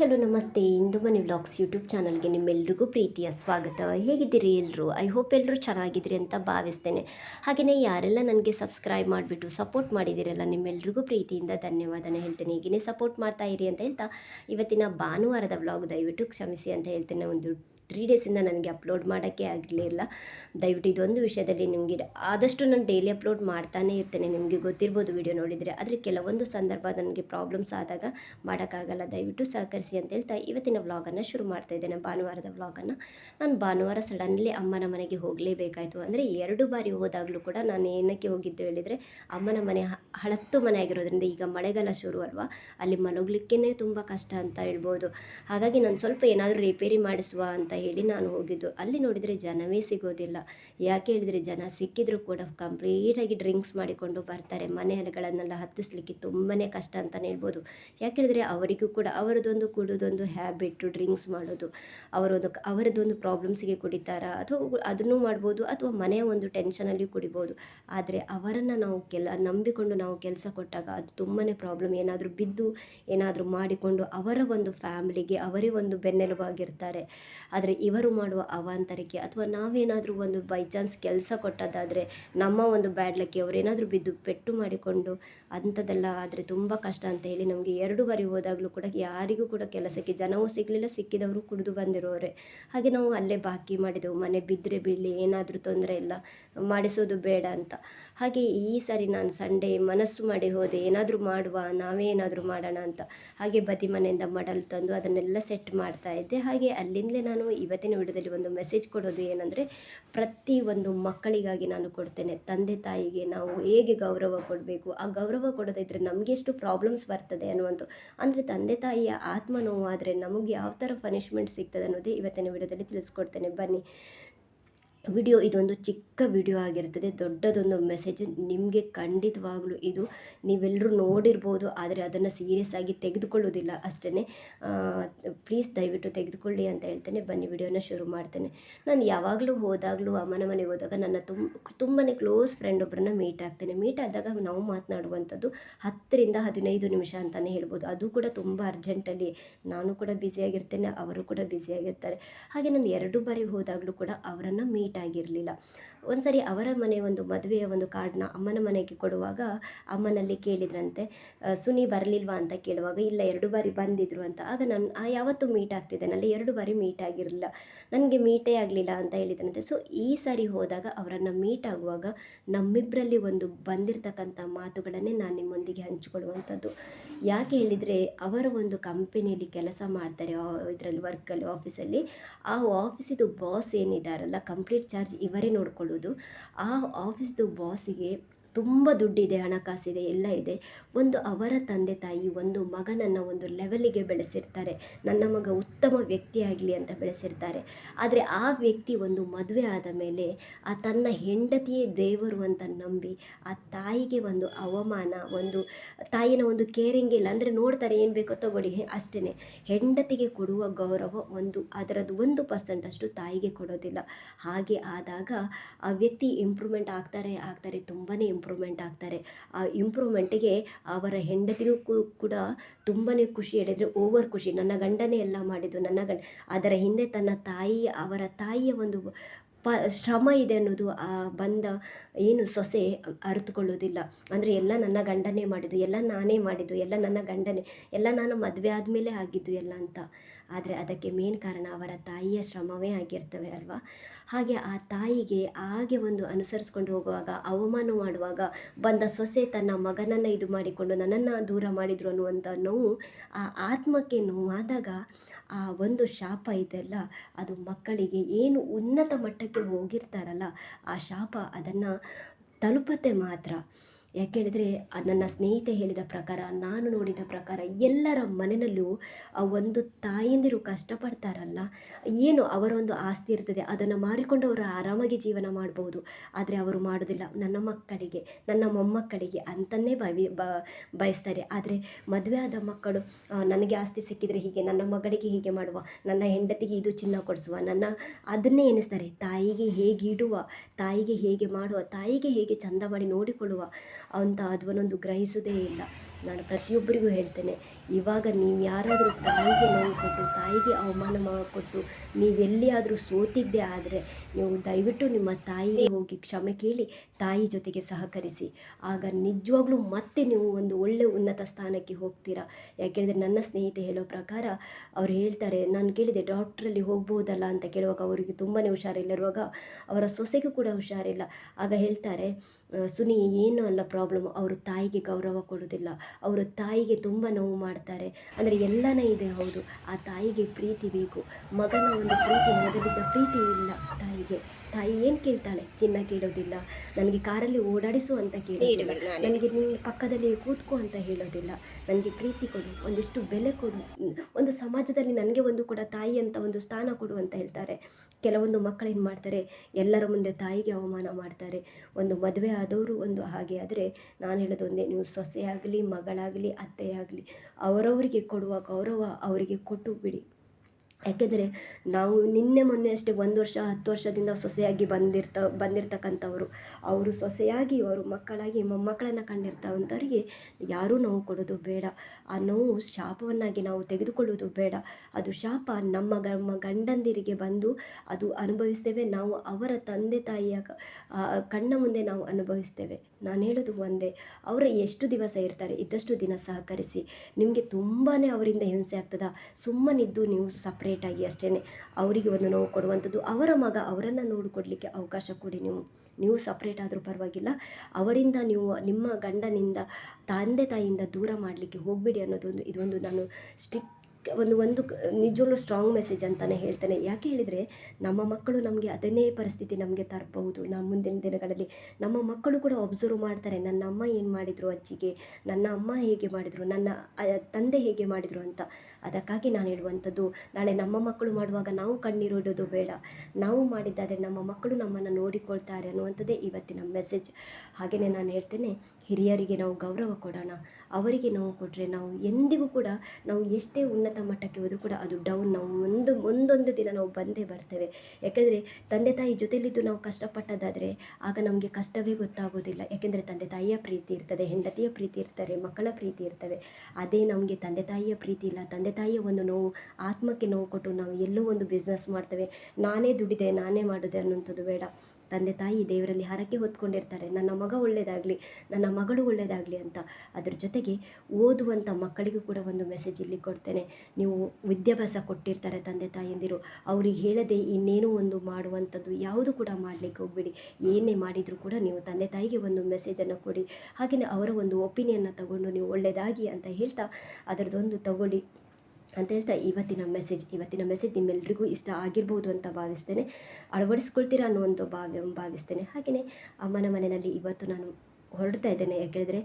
Hello ನಮಸ್ತೆ. ಇಂದು ಮನೆ vlogs YouTube ಚಾನಲ್ಗೆ ನಿಮ್ಮೆಲ್ರಿಗೂ ಪ್ರೀತಿಯ ಸ್ವಾಗತ. ಹೇಗಿದ್ದೀರಿ ಎಲ್ಲರೂ ಐ ಹೋಪ್ ಎಲ್ಲರೂ ಚೆನ್ನಾಗಿದ್ದೀರಿ ಅಂತ ಭಾವಿಸ್ತೇನೆ. ಹಾಗೆಯೇ ಯಾರೆಲ್ಲ ನನಗೆ ಸಬ್ಸ್ಕ್ರೈಬ್ ಮಾಡಿಬಿಟ್ಟು ಸಪೋರ್ಟ್ ಮಾಡಿದ್ದೀರಲ್ಲ, ನಿಮ್ಮೆಲ್ರಿಗೂ ಪ್ರೀತಿಯಿಂದ ಧನ್ಯವಾದನ ಹೇಳ್ತೇನೆ. ಈಗಿನೇ ಸಪೋರ್ಟ್ ಮಾಡ್ತಾ ಇರಿ ಅಂತ ಹೇಳ್ತಾ ಇವತ್ತಿನ ಭಾನುವಾರದ ವ್ಲಾಗ್ ದಯವಿಟ್ಟು ಕ್ಷಮಿಸಿ ಅಂತ ಹೇಳ್ತೇನೆ. ಒಂದು ತ್ರೀ ಡೇಸಿಂದ ನನಗೆ ಅಪ್ಲೋಡ್ ಮಾಡೋಕ್ಕೆ ಆಗಲಿಲ್ಲ ದಯವಿಟ್ಟು ಇದೊಂದು ವಿಷಯದಲ್ಲಿ ನಿಮಗೆ ಆದಷ್ಟು ನಾನು ಡೈಲಿ ಅಪ್ಲೋಡ್ ಮಾಡ್ತಾನೇ ಇರ್ತೇನೆ. ನಿಮಗೆ ಗೊತ್ತಿರ್ಬೋದು ವಿಡಿಯೋ ನೋಡಿದರೆ. ಆದರೆ ಕೆಲವೊಂದು ಸಂದರ್ಭ ನನಗೆ ಪ್ರಾಬ್ಲಮ್ಸ್ ಆದಾಗ ಮಾಡೋಕ್ಕಾಗಲ್ಲ. ದಯವಿಟ್ಟು ಸಹಕರಿಸಿ ಅಂತ ಹೇಳ್ತಾ ಇವತ್ತಿನ ವ್ಲಾಗನ್ನು ಶುರು ಮಾಡ್ತಾ ಇದ್ದೇನೆ. ಭಾನುವಾರದ ವ್ಲಾಗನ್ನು ನಾನು ಭಾನುವಾರ ಸಡನ್ಲಿ ಅಮ್ಮನ ಮನೆಗೆ ಹೋಗಲೇಬೇಕಾಯಿತು. ಅಂದರೆ ಎರಡು ಬಾರಿ ಹೋದಾಗಲೂ ಕೂಡ ನಾನು ಏನಕ್ಕೆ ಹೋಗಿದ್ದು ಹೇಳಿದರೆ, ಅಮ್ಮನ ಮನೆ ಹಳತ್ತು ಮನೆ ಆಗಿರೋದ್ರಿಂದ ಈಗ ಮಳೆಗಾಲ ಶುರು ಅಲ್ವಾ? ಅಲ್ಲಿ ಮಲಗಲಿಕ್ಕೇ ತುಂಬ ಕಷ್ಟ ಅಂತ ಹೇಳ್ಬೋದು. ಹಾಗಾಗಿ ನಾನು ಸ್ವಲ್ಪ ಏನಾದರೂ ರಿಪೇರಿ ಮಾಡಿಸುವ ಅಂತ ಹೇಳಿ ನಾನು ಹೋಗಿದ್ದು. ಅಲ್ಲಿ ನೋಡಿದರೆ ಜನವೇ ಸಿಗೋದಿಲ್ಲ. ಯಾಕೆ ಹೇಳಿದರೆ ಜನ ಸಿಕ್ಕಿದ್ರೂ ಕೂಡ ಕಂಪ್ಲೀಟಾಗಿ ಡ್ರಿಂಕ್ಸ್ ಮಾಡಿಕೊಂಡು ಬರ್ತಾರೆ. ಮನೆಗಳನ್ನೆಲ್ಲ ಹತ್ತಿಸ್ಲಿಕ್ಕೆ ತುಂಬಾ ಕಷ್ಟ ಅಂತಲೇ ಹೇಳ್ಬೋದು. ಯಾಕೆ ಹೇಳಿದರೆ ಅವರಿಗೂ ಕೂಡ ಅವರದೊಂದು ಕುಡಿದೊಂದು ಹ್ಯಾಬಿಟ್ಟು ಡ್ರಿಂಕ್ಸ್ ಮಾಡೋದು. ಅವರೊಂದು ಅವರದೊಂದು ಪ್ರಾಬ್ಲಮ್ಸಿಗೆ ಕುಡಿತಾರಾ? ಅಥವಾ ಅದನ್ನು ಮಾಡ್ಬೋದು ಅಥವಾ ಮನೆಯ ಒಂದು ಟೆನ್ಷನಲ್ಲಿ ಕುಡಿಬೋದು. ಆದರೆ ಅವರನ್ನು ನಾವು ಕೆಲ, ನಂಬಿಕೊಂಡು ನಾವು ಕೆಲಸ ಕೊಟ್ಟಾಗ ಅದು ತುಂಬಾ ಪ್ರಾಬ್ಲಮ್ ಏನಾದರೂ ಬಿದ್ದು ಏನಾದರೂ ಮಾಡಿಕೊಂಡು ಅವರ ಒಂದು ಫ್ಯಾಮಿಲಿಗೆ ಅವರೇ ಒಂದು ಬೆನ್ನೆಲುಬಾಗಿರ್ತಾರೆ ಆದರೆ ಇವರು ಮಾಡುವ ಅವಾಂತರಕ್ಕೆ ಅಥವಾ ನಾವೇನಾದರೂ ಒಂದು ಬೈ ಚಾನ್ಸ್ ಕೆಲಸ ಕೊಟ್ಟದ್ದಾದರೆ ನಮ್ಮ ಒಂದು ಬ್ಯಾಡ್ಲಕ್ಕೆ ಅವರೇನಾದರೂ ಬಿದ್ದು ಪೆಟ್ಟು ಮಾಡಿಕೊಂಡು ಅಂಥದ್ದೆಲ್ಲ ಆದರೆ ತುಂಬ ಕಷ್ಟ ಅಂತ ಹೇಳಿ ನಮಗೆ ಎರಡು ಬಾರಿ ಹೋದಾಗಲೂ ಕೂಡ ಯಾರಿಗೂ ಕೂಡ ಕೆಲಸಕ್ಕೆ ಜನವೂ ಸಿಗಲಿಲ್ಲ, ಸಿಕ್ಕಿದವರು ಕುಡಿದು ಬಂದಿರೋರೆ. ಹಾಗೆ ನಾವು ಅಲ್ಲೇ ಬಾಕಿ ಮಾಡಿದೆವು, ಮನೆ ಬಿದ್ದರೆ ಬೀಳಲಿ ಏನಾದರೂ ತೊಂದರೆ ಇಲ್ಲ, ಮಾಡಿಸೋದು ಬೇಡ ಅಂತ. ಹಾಗೆ ಈ ಸಾರಿ ನಾನು ಸಂಡೇ ಮನಸ್ಸು ಮಾಡಿ ಹೋದೆ, ಏನಾದರೂ ಮಾಡುವ ನಾವೇ ಏನಾದರೂ ಮಾಡೋಣ ಅಂತ. ಹಾಗೆ ಬದಿ ಮನೆಯಿಂದ ಮಡಲು ತಂದು ಅದನ್ನೆಲ್ಲ ಸೆಟ್ ಮಾಡ್ತಾ ಇದ್ದೆ. ಹಾಗೆ ಅಲ್ಲಿಂದಲೇ ನಾನು ಇವತ್ತಿನ ವಿಡಿಯೋದಲ್ಲಿ ಒಂದು ಮೆಸೇಜ್ ಕೊಡೋದು ಏನಂದರೆ, ಪ್ರತಿ ಒಂದು ಮಕ್ಕಳಿಗಾಗಿ ನಾನು ಕೊಡ್ತೇನೆ. ತಂದೆ ತಾಯಿಗೆ ನಾವು ಹೇಗೆ ಗೌರವ ಕೊಡಬೇಕು? ಆ ಗೌರವ ಕೊಡೋದಿದ್ದರೆ ನಮಗೆ ಎಷ್ಟು ಪ್ರಾಬ್ಲಮ್ಸ್ ಬರ್ತದೆ ಅನ್ನುವಂಥ ಅಂದರೆ ತಂದೆ ತಾಯಿಯ ಆತ್ಮ ಆದರೆ ನಮಗೆ ಯಾವ ಥರ ಪನಿಷ್ಮೆಂಟ್ ಸಿಗ್ತದೆ ಅನ್ನೋದೇ ಇವತ್ತಿನ ವಿಡಿಯೋದಲ್ಲಿ ತಿಳಿಸ್ಕೊಡ್ತೇನೆ. ಬನ್ನಿ. ವಿಡಿಯೋ ಇದೊಂದು ಚಿಕ್ಕ ವಿಡಿಯೋ ಆಗಿರ್ತದೆ ದೊಡ್ಡದೊಂದು ಮೆಸೇಜ್ ನಿಮಗೆ ಖಂಡಿತವಾಗ್ಲೂ ಇದು. ನೀವೆಲ್ಲರೂ ನೋಡಿರ್ಬೋದು, ಆದರೆ ಅದನ್ನು ಸೀರಿಯಸ್ ಆಗಿ ತೆಗೆದುಕೊಳ್ಳೋದಿಲ್ಲ ಅಷ್ಟೇ ಪ್ಲೀಸ್ ದಯವಿಟ್ಟು ತೆಗೆದುಕೊಳ್ಳಿ ಅಂತ ಹೇಳ್ತೇನೆ. ಬನ್ನಿ, ವಿಡಿಯೋನ ಶುರು ಮಾಡ್ತೇನೆ. ನಾನು ಯಾವಾಗಲೂ ಹೋದಾಗಲೂ ಅಮ್ಮನ ಮನೆಗೆ ಹೋದಾಗ ನನ್ನ ತುಂಬ ಕ್ಲೋಸ್ ಫ್ರೆಂಡ್ ಒಬ್ಬರನ್ನ ಮೀಟ್ ಆಗ್ತೇನೆ. ಮೀಟ್ ಆದಾಗ ನಾವು ಮಾತನಾಡುವಂಥದ್ದು ಹತ್ತರಿಂದ ಹದಿನೈದು ನಿಮಿಷ ಅಂತಲೇ ಹೇಳ್ಬೋದು. ಅದು ಕೂಡ ತುಂಬ ಅರ್ಜೆಂಟಲ್ಲಿ. ನಾನು ಕೂಡ ಬ್ಯುಸಿಯಾಗಿರ್ತೇನೆ ಅವರು ಕೂಡ ಬ್ಯುಸಿಯಾಗಿರ್ತಾರೆ ಹಾಗೆ ನಾನು ಎರಡು ಬಾರಿ ಹೋದಾಗಲೂ ಕೂಡ ಅವರನ್ನು ಮೀಟ್ ಆಗಿರಲಿಲ್ಲ. ಒಂದು ಸರಿ ಅವರ ಮನೆ ಒಂದು ಮದುವೆಯ ಒಂದು ಕಾರ್ಡ್ನ ಅಮ್ಮನ ಮನೆಗೆ ಕೊಡುವಾಗ ಅಮ್ಮನಲ್ಲಿ ಕೇಳಿದ್ರಂತೆ ಸುನಿ ಬರಲಿಲ್ವಾ? ಅಂತ ಕೇಳುವಾಗ, ಇಲ್ಲ, ಎರಡು ಬಾರಿ ಬಂದಿದ್ರು ಅಂತ. ಆಗ ನಾನು ಯಾವತ್ತೂ ಮೀಟ್ ಆಗ್ತಿದ್ದೇನಲ್ಲ ಎರಡು ಬಾರಿ ಮೀಟ್ ಆಗಿರಲಿಲ್ಲ. ನನಗೆ ಮೀಟೇ ಆಗಲಿಲ್ಲ ಅಂತ ಹೇಳಿದ್ರಂತೆ. ಸೊ, ಈ ಸಾರಿ ಹೋದಾಗ ಅವರನ್ನು ಮೀಟ್ ಆಗುವಾಗ ನಮ್ಮಿಬ್ಬರಲ್ಲಿ ಒಂದು ಬಂದಿರತಕ್ಕಂಥ ಮಾತುಗಳನ್ನೇ ನಾನು ನಿಮ್ಮೊಂದಿಗೆ ಹಂಚಿಕೊಳ್ಳುವಂಥದ್ದು. ಯಾಕೆ ಹೇಳಿದರೆ, ಅವರ ಒಂದು ಕಂಪನಿಯಲ್ಲಿ ಕೆಲಸ ಮಾಡ್ತಾರೆ ಇದರಲ್ಲಿ ವರ್ಕಲ್ಲಿ, ಆಫೀಸಲ್ಲಿ. ಆ, ಆಫೀಸಿದು ಬಾಸ್ ಏನಿದ್ದಾರಲ್ಲ ಕಂಪ್ಲೀಟ್ ಚಾರ್ಜ್ ಇವರೇ ನೋಡ್ಕೊಳ್ಳೋದು ಆ ಆಫೀಸ್ದು ಬಾಸಿಗೆ ತುಂಬ ದುಡ್ಡಿದೆ, ಹಣಕಾಸಿದೆ, ಎಲ್ಲ ಇದೆ. ಒಂದು ಅವರ ತಂದೆ ತಾಯಿ, ಒಂದು ಮಗನನ್ನು ಒಂದು ಲೆವೆಲಿಗೆ ಬೆಳೆಸಿರ್ತಾರೆ. ನನ್ನ ಮಗ ಉತ್ತಮ ವ್ಯಕ್ತಿಯಾಗಲಿ ಅಂತ ಬೆಳೆಸಿರ್ತಾರೆ. ಆದರೆ ಆ ವ್ಯಕ್ತಿ ಒಂದು ಮದುವೆ ಆದ ಮೇಲೆ ಆ ತನ್ನ ಹೆಂಡತಿಯೇ ದೇವರು ಅಂತ ನಂಬಿ ಆ ತಾಯಿಗೆ ಒಂದು ಅವಮಾನ, ಒಂದು ತಾಯಿನ ಒಂದು ಕೇರಿಂಗ್ ಇಲ್ಲ. ಅಂದರೆ ನೋಡ್ತಾರೆ ಏನು ಬೇಕೋ ತಗೊಳ್ಳಿ. ಅಷ್ಟೇ ಹೆಂಡತಿಗೆ ಕೊಡುವ ಗೌರವ ಒಂದು, ಅದರದ್ದು ಒಂದು ಪರ್ಸೆಂಟ್ ಅಷ್ಟು ತಾಯಿಗೆ ಕೊಡೋದಿಲ್ಲ. ಹಾಗೆ ಆದಾಗ ಆ ವ್ಯಕ್ತಿ ಇಂಪ್ರೂವ್ಮೆಂಟ್ ಆಗ್ತಾರೆ ಆಗ್ತಾರೆ. ತುಂಬಾ ಇಂಪ್ರೂವ್ಮೆಂಟ್ ಆಗ್ತಾರೆ. ಆ ಇಂಪ್ರೂವ್ಮೆಂಟಿಗೆ ಅವರ ಹೆಂಡತಿಗೂ ಕೂಡ ತುಂಬಾ ಖುಷಿ ಹೇಳಿದರೆ ಓವರ್ ಖುಷಿ. ನನ್ನ ಗಂಡನೇ ಎಲ್ಲ ಮಾಡಿದ್ದು ನನ್ನ ಗಂಡ, ಅದರ ಹಿಂದೆ ತನ್ನ ತಾಯಿ, ಅವರ ತಾಯಿಯ ಒಂದು ಪ, ಶ್ರಮ ಇದೆ ಅನ್ನೋದು ಆ ಬಂದ ಏನು ಸೊಸೆ ಅರಿತುಕೊಳ್ಳೋದಿಲ್ಲ ಅಂದರೆ ಎಲ್ಲ ನನ್ನ ಗಂಡನೇ ಮಾಡಿದ್ದು, ಎಲ್ಲ ನಾನೇ ಮಾಡಿದ್ದು, ಎಲ್ಲ ನನ್ನ ಗಂಡನೇ, ಎಲ್ಲ ನಾನು ಮದುವೆ ಆದಮೇಲೆ ಆಗಿದ್ದು ಎಲ್ಲ ಅಂತ. ಆದರೆ ಅದಕ್ಕೆ ಮೇನ್ ಕಾರಣ ಅವರ ತಾಯಿಯ ಶ್ರಮವೇ ಆಗಿರ್ತವೆ ಅಲ್ವಾ? ಹಾಗೆ ಆ ತಾಯಿಗೆ ಹಾಗೆ ಒಂದು ಅನುಸರಿಸ್ಕೊಂಡು ಹೋಗುವಾಗ, ಅವಮಾನ ಮಾಡುವಾಗ ಬಂದ ಸೊಸೆ ತನ್ನ ಮಗನನ್ನು ಇದು ಮಾಡಿಕೊಂಡು ನನ್ನನ್ನು ದೂರ ಮಾಡಿದರು ಅನ್ನುವಂಥ ನೋವು, ಆ ಆತ್ಮಕ್ಕೆ ನೋವಾದಾಗ ಆ ಒಂದು ಶಾಪ ಇದೆಲ್ಲ ಅದು ಮಕ್ಕಳಿಗೆ ಏನು ಉನ್ನತ ಮಟ್ಟಕ್ಕೆ ಹೋಗಿರ್ತಾರಲ್ಲ, ಆ ಶಾಪ ಅದನ್ನು ತಲುಪತ್ತೆ ಮಾತ್ರ. ಯಾಕೆ ಹೇಳಿದ್ರೆ ನನ್ನ ಸ್ನೇಹಿತೆ ಹೇಳಿದ ಪ್ರಕಾರ, ನಾನು ನೋಡಿದ ಪ್ರಕಾರ ಎಲ್ಲರ ಮನೆಯಲ್ಲೂ ಆ ಒಂದು ತಾಯಂದಿರು ಕಷ್ಟಪಡ್ತಾರಲ್ಲ. ಏನು ಅವರ ಒಂದು ಆಸ್ತಿ ಇರ್ತದೆ, ಅದನ್ನು ಮಾರಿಕೊಂಡು ಅವರು ಆರಾಮಾಗಿ ಜೀವನ ಮಾಡ್ಬೋದು. ಆದರೆ ಅವರು ಮಾಡೋದಿಲ್ಲ. ನನ್ನ ಮಕ್ಕಳಿಗೆ, ನನ್ನ ಮೊಮ್ಮಕ್ಕಳಿಗೆ ಅಂತಲೇ ಬವಿ, ಬ, ಬಯಸ್ತಾರೆ. ಆದರೆ ಮದುವೆ ಆದ ಮಕ್ಕಳು ನನಗೆ ಆಸ್ತಿ ಸಿಕ್ಕಿದರೆ ಹೀಗೆ, ನನ್ನ ಮಗಳಿಗೆ ಹೀಗೆ ಮಾಡುವ, ನನ್ನ ಹೆಂಡತಿಗೆ ಇದು ಚಿನ್ನ ಕೊಡಿಸುವ, ನನ್ನ ಅದನ್ನೇ ಎನಿಸ್ತಾರೆ ತಾಯಿಗೆ ಹೇಗೆ ಇಡುವ, ತಾಯಿಗೆ ಹೇಗೆ ಮಾಡುವ, ತಾಯಿಗೆ ಹೇಗೆ ಚಂದ ಮಾಡಿ ನೋಡಿಕೊಳ್ಳುವ ಅಂತ ಅದನ್ನೊಂದು ಗ್ರಹಿಸೋದೇ ಇಲ್ಲ. ನಾನು ಪ್ರತಿಯೊಬ್ಬರಿಗೂ ಹೇಳ್ತೇನೆ, ಇವಾಗ ನೀವು ಯಾರಾದರೂ ತಾಯಿಗೆ ನೋವು ಕೊಟ್ಟು, ತಾಯಿಗೆ ಅವಮಾನ ಮಾಡಿಕೊಟ್ಟು ನೀವೆಲ್ಲಿಯಾದರೂ ಸೋತಿದ್ದೇ ಆದರೆ ನೀವು ದಯವಿಟ್ಟು ನಿಮ್ಮ ತಾಯಿಗೆ ಹೋಗಿ ಕ್ಷಮೆ ಕೇಳಿ, ತಾಯಿ ಜೊತೆಗೆ ಸಹಕರಿಸಿ. ಆಗ ನಿಜವಾಗ್ಲೂ ಮತ್ತೆ ನೀವು ಒಂದು ಒಳ್ಳೆ ಉನ್ನತ ಸ್ಥಾನಕ್ಕೆ ಹೋಗ್ತೀರಾ. ಯಾಕೆಂದರೆ ನನ್ನ ಸ್ನೇಹಿತೆ ಹೇಳೋ ಪ್ರಕಾರ, ಅವ್ರು ಹೇಳ್ತಾರೆ, ನಾನು ಕೇಳಿದೆ, ಡಾಕ್ಟ್ರಲ್ಲಿ ಹೋಗ್ಬೋದಲ್ಲ ಅಂತ ಕೇಳುವಾಗ ಅವರಿಗೆ ತುಂಬಾ ಹುಷಾರಿಲ್ಲರುವಾಗ ಅವರ ಸೊಸೆಗೂ ಕೂಡ ಹುಷಾರಿಲ್ಲ. ಆಗ ಹೇಳ್ತಾರೆ ಸುನಿ ಏನು ಅಲ್ಲ ಪ್ರಾಬ್ಲಮ್ ಅವರು ತಾಯಿಗೆ ಗೌರವ ಕೊಡೋದಿಲ್ಲ ಅವರ ತಾಯಿಗೆ ತುಂಬ ನೋವು ಮಾಡ್ತಾರೆ. ಅಂದರೆ ಎಲ್ಲನೇ ಇದೆ ಹೌದು. ಆ ತಾಯಿಗೆ ಪ್ರೀತಿ ಬೇಕು. ಮಗನ ಒಂದು ಪ್ರೀತಿ ಮೊದಲಿದ್ದ ಪ್ರೀತಿ ಇಲ್ಲ ತಾಯಿಗೆ. ತಾಯಿ ಏನು ಕೇಳ್ತಾಳೆ? ಚಿನ್ನ ಕೇಳೋದಿಲ್ಲ. ನನಗೆ ಕಾರಲ್ಲಿ ಓಡಾಡಿಸು ಅಂತ ಕೇಳೋದಿಲ್ಲ. ನನಗೆ ನೀವು ಪಕ್ಕದಲ್ಲಿ ಕೂತ್ಕೋ ಅಂತ ಹೇಳೋದಿಲ್ಲ. ನನಗೆ ಪ್ರೀತಿ ಕೊಡು. ಒಂದಿಷ್ಟು ಬೆಲೆ ಕೊಡು. ಒಂದು ಸಮಾಜದಲ್ಲಿ ನನಗೆ ಒಂದು ಕೂಡ ತಾಯಿ ಅಂತ ಒಂದು ಸ್ಥಾನ ಕೊಡು ಅಂತ ಹೇಳ್ತಾರೆ. ಕೆಲವೊಂದು ಮಕ್ಕಳು ಏನು ಮಾಡ್ತಾರೆ? ಎಲ್ಲರ ಮುಂದೆ ತಾಯಿಗೆ ಅವಮಾನ ಮಾಡ್ತಾರೆ. ಒಂದು ಮದುವೆ ಆದವರು ಒಂದು ಹಾಗೆ ಆದರೆ ನಾನು ಹೇಳೋದು ಒಂದೇ, ನೀವು ಸೊಸೆಯಾಗಲಿ, ಮಗಳಾಗಲಿ, ಅತ್ತೆಯಾಗಲಿ, ಅವರವರಿಗೆ ಕೊಡುವ ಗೌರವ ಅವರಿಗೆ ಕೊಟ್ಟು ಬಿಡಿ. ಯಾಕೆಂದರೆ ನಾವು ನಿನ್ನೆ ಮೊನ್ನೆ ಅಷ್ಟೇ ಒಂದು ವರ್ಷ, ಹತ್ತು ವರ್ಷದಿಂದ ಸೊಸೆಯಾಗಿ ಬಂದಿರ್ತ, ಬಂದಿರ್ತಕ್ಕಂಥವ್ರು. ಅವರು ಸೊಸೆಯಾಗಿ, ಅವರು ಮಕ್ಕಳಾಗಿ, ಮೊಮ್ಮಕ್ಕಳನ್ನು ಕಂಡಿರ್ತಾವಂಥವ್ರಿಗೆ ಯಾರೂ ನೋವು ಕೊಡೋದು ಬೇಡ. ಆ ನೋವು ಶಾಪವನ್ನಾಗಿ ನಾವು ತೆಗೆದುಕೊಳ್ಳೋದು ಬೇಡ. ಅದು ಶಾಪ ನಮ್ಮ ನಮ್ಮ ಗಂಡಂದಿರಿಗೆ ಬಂದು ಅದು ಅನುಭವಿಸ್ತೇವೆ. ನಾವು ಅವರ ತಂದೆ ತಾಯಿಯ ಕಣ್ಣ ಮುಂದೆ ನಾವು ಅನುಭವಿಸ್ತೇವೆ. ನಾನು ಹೇಳೋದು ಒಂದೇ, ಅವರು ಎಷ್ಟು ದಿವಸ ಇರ್ತಾರೆ, ಇದ್ದಷ್ಟು ದಿನ ಸಹಕರಿಸಿ. ನಿಮಗೆ ತುಂಬಾ ಅವರಿಂದ ಹಿಂಸೆ ಆಗ್ತದ. ಸುಮ್ಮನಿದ್ದು ನೀವು ಸಪ್ರೇಟಾಗಿ ಅಷ್ಟೇ ಅವರಿಗೆ ಒಂದು ನೋವು ಕೊಡುವಂಥದ್ದು, ಅವರ ಮಗ ಅವರನ್ನು ನೋಡಿಕೊಡ್ಲಿಕ್ಕೆ ಅವಕಾಶ ಕೊಡಿ ನೀವು. ನೀವು ಸಪ್ರೇಟ್ ಆದರೂ ಪರವಾಗಿಲ್ಲ. ಅವರಿಂದ ನೀವು ನಿಮ್ಮ ಗಂಡನಿಂದ, ತಂದೆ ತಾಯಿಯಿಂದ ದೂರ ಮಾಡಲಿಕ್ಕೆ ಹೋಗಬೇಡಿ ಅನ್ನೋದೊಂದು, ಇದೊಂದು ನಾನು ಸ್ಟಿಕ್ ಒಂದು ಒಂದು ನಿಜವಲ್ಲೂ ಸ್ಟ್ರಾಂಗ್ ಮೆಸೇಜ್ ಅಂತಲೇ ಹೇಳ್ತೇನೆ. ಯಾಕೆ ಹೇಳಿದರೆ, ನಮ್ಮ ಮಕ್ಕಳು ನಮಗೆ ಅದನ್ನೇ ಪರಿಸ್ಥಿತಿ ನಮಗೆ ತರಬಹುದು. ನಮ್ಮ ಮುಂದಿನ ದಿನಗಳಲ್ಲಿ ನಮ್ಮ ಮಕ್ಕಳು ಕೂಡ ಒಬ್ಸರ್ವ್ ಮಾಡ್ತಾರೆ, ನನ್ನ ಅಮ್ಮ ಏನು ಮಾಡಿದರು ಅಜ್ಜಿಗೆ, ನನ್ನ ಅಮ್ಮ ಹೇಗೆ ಮಾಡಿದರು, ನನ್ನ ತಂದೆ ಹೇಗೆ ಮಾಡಿದರು ಅಂತ. ಅದಕ್ಕಾಗಿ ನಾನು ಹೇಳುವಂಥದ್ದು, ನಾಳೆ ನಮ್ಮ ಮಕ್ಕಳು ಮಾಡುವಾಗ ನಾವು ಕಣ್ಣೀರಿಡೋದು ಬೇಡ. ನಾವು ಮಾಡಿದ್ದಾದರೆ ನಮ್ಮ ಮಕ್ಕಳು ನಮ್ಮನ್ನು ನೋಡಿಕೊಳ್ತಾರೆ ಅನ್ನುವಂಥದ್ದೇ ಇವತ್ತಿನ ಮೆಸೇಜ್ ಹಾಗೆಯೇ ನಾನು ಹೇಳ್ತೇನೆ, ಹಿರಿಯರಿಗೆ ನಾವು ಗೌರವ ಕೊಡೋಣ. ಅವರಿಗೆ ನಾವು ಕೊಟ್ಟರೆ ನಾವು ಎಂದಿಗೂ ಕೂಡ ನಾವು ಎಷ್ಟೇ ಉನ್ನತ ಮಟ್ಟಕ್ಕೆ ಹೋದರೂ ಕೂಡ ಅದು ಡೌನ್ ನಾವು ಒಂದು, ಒಂದೊಂದು ದಿನ ನಾವು ಬಂದೇ ಬರ್ತೇವೆ. ಯಾಕೆಂದರೆ ತಂದೆ ತಾಯಿ ಜೊತೆಲಿದ್ದು ನಾವು ಕಷ್ಟಪಟ್ಟದಾದರೆ ಆಗ ನಮಗೆ ಕಷ್ಟವೇ ಗೊತ್ತಾಗೋದಿಲ್ಲ. ಯಾಕೆಂದರೆ ತಂದೆ ತಾಯಿಯ ಪ್ರೀತಿ ಇರ್ತದೆ, ಹೆಂಡತಿಯ ಪ್ರೀತಿ ಇರ್ತಾರೆ ಮಕ್ಕಳ ಪ್ರೀತಿ ಇರ್ತವೆ. ಅದೇ ನಮಗೆ ತಂದೆ ತಾಯಿಯ ಪ್ರೀತಿ ಇಲ್ಲ. ತಂದೆ ತಾಯಿಯ ಒಂದು ನೋವು, ಆತ್ಮಕ್ಕೆ ನೋವು ಕೊಟ್ಟು ನಾವು ಎಲ್ಲೋ ಒಂದು ಬಿಸ್ನೆಸ್ ಮಾಡ್ತೇವೆ. ನಾನೇ ದುಡಿದೆ, ನಾನೇ ಮಾಡಿದೆ ಅನ್ನೋಂಥದ್ದು ಬೇಡ. ತಂದೆ ತಾಯಿ ದೇವರಲ್ಲಿ ಹರಕೆ ಹೊತ್ಕೊಂಡಿರ್ತಾರೆ. ನನ್ನ ಮಗ ಒಳ್ಳೆಯದಾಗಲಿ ನನ್ನ ಮಗಳು ಒಳ್ಳೆಯದಾಗಲಿ ಅಂತ ಅದ್ರ ಜೊತೆಗೆ ಓದುವಂಥ ಮಕ್ಕಳಿಗೂ ಕೂಡ ಒಂದು ಮೆಸೇಜ್ ಇಲ್ಲಿ ಕೊಡ್ತೇನೆ. ನೀವು ವಿದ್ಯಾಭ್ಯಾಸ ಕೊಟ್ಟಿರ್ತಾರೆ ತಂದೆ ತಾಯಿಯಂದಿರು. ಅವ್ರಿಗೆ ಹೇಳದೆ ಇನ್ನೇನೋ ಒಂದು ಮಾಡುವಂಥದ್ದು ಯಾವುದು ಕೂಡ ಮಾಡಲಿಕ್ಕೆ ಹೋಗ್ಬೇಡಿ. ಏನೇ ಮಾಡಿದರೂ ಕೂಡ ನೀವು ತಂದೆ ತಾಯಿಗೆ ಒಂದು ಮೆಸೇಜನ್ನು ಕೊಡಿ. ಹಾಗೆಯೇ ಅವರ ಒಂದು ಒಪಿನಿಯನ್ನ ತಗೊಂಡು ನೀವು ಒಳ್ಳೆಯದಾಗಿ ಅಂತ ಹೇಳ್ತಾ ಅದರದ್ದೊಂದು ತಗೊಳ್ಳಿ. ಅಂತ ಹೇಳ್ತಾ ಇವತ್ತಿನ ಮೆಸೇಜ್ ಇವತ್ತಿನ ಮೆಸೇಜ್ ನಿಮ್ಮೆಲ್ರಿಗೂ ಇಷ್ಟ ಆಗಿರ್ಬೋದು ಅಂತ ಭಾವಿಸ್ತೇನೆ. ಅಳವಡಿಸ್ಕೊಳ್ತೀರಾ ಒಂದು ಭಾವ ಭಾವಿಸ್ತೇನೆ. ಹಾಗೆಯೇ ಅಮ್ಮನ ಮನೆಯಲ್ಲಿ ಇವತ್ತು ನಾನು ಹೊರಡ್ತಾ ಇದ್ದೇನೆ. ಯಾಕೆಂದರೆ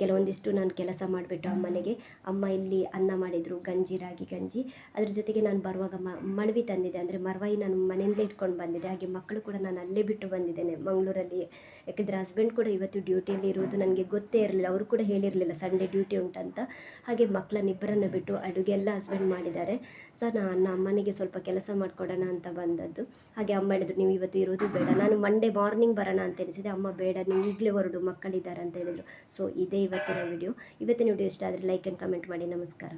ಕೆಲವೊಂದಿಷ್ಟು ನಾನು ಕೆಲಸ ಮಾಡಿಬಿಟ್ಟು ಅಮ್ಮನಿಗೆ ಅಮ್ಮ ಇಲ್ಲಿ ಅನ್ನ ಮಾಡಿದರು, ಗಂಜಿ, ರಾಗಿ ಗಂಜಿ. ಅದ್ರ ಜೊತೆಗೆ ನಾನು ಬರುವಾಗ ಮಳವಿ ತಂದಿದ್ದೆ. ಅಂದರೆ ಮರವಾಯಿ ನಾನು ಮನೆಯಲ್ಲೇ ಇಟ್ಕೊಂಡು ಬಂದಿದ್ದೆ. ಹಾಗೆ ಮಕ್ಕಳು ಕೂಡ ನಾನು ಅಲ್ಲೇ ಬಿಟ್ಟು ಬಂದಿದ್ದೇನೆ ಮಂಗಳೂರಲ್ಲಿ. ಯಾಕೆಂದರೆ ಹಸ್ಬೆಂಡ್ ಕೂಡ ಇವತ್ತು ಡ್ಯೂಟಿಯಲ್ಲಿ ಇರುವುದು ನನಗೆ ಗೊತ್ತೇ ಇರಲಿಲ್ಲ. ಅವರು ಕೂಡ ಹೇಳಿರಲಿಲ್ಲ ಸಂಡೇ ಡ್ಯೂಟಿ ಉಂಟಂತ. ಹಾಗೆ ಮಕ್ಕಳನ್ನಿಬ್ಬರನ್ನು ಬಿಟ್ಟು ಅಡುಗೆ ಎಲ್ಲ ಹಸ್ಬೆಂಡ್ ಮಾಡಿದ್ದಾರೆ. ಸೊ ನಾನು ಅಮ್ಮನಿಗೆ ಸ್ವಲ್ಪ ಕೆಲಸ ಮಾಡಿಕೊಡೋಣ ಅಂತ ಬಂದದ್ದು. ಹಾಗೆ ಅಮ್ಮ ಹೇಳಿದ್ರು, ನೀವು ಇವತ್ತು ಇರೋದು ಬೇಡ. ನಾನು ಮಂಡೇ ಮಾರ್ನಿಂಗ್ ಬರೋಣ ಅಂತ ಎನಿಸಿದೆ ಅಮ್ಮ ಬೇಡ, ನೀವು ಈಗಲೇ ಹೊರಡು ಮಕ್ಕಳಿದ್ದಾರೆ ಅಂತ ಹೇಳಿದರು. ಸೊ ಇದೇ ಇವತ್ತಿನ ವಿಡಿಯೋ ಇವತ್ತಿನ ವಿಡಿಯೋ ಇಷ್ಟ ಆದರೆ ಲೈಕ್ ಆ್ಯಂಡ್ ಕಮೆಂಟ್ ಮಾಡಿ. ನಮಸ್ಕಾರ.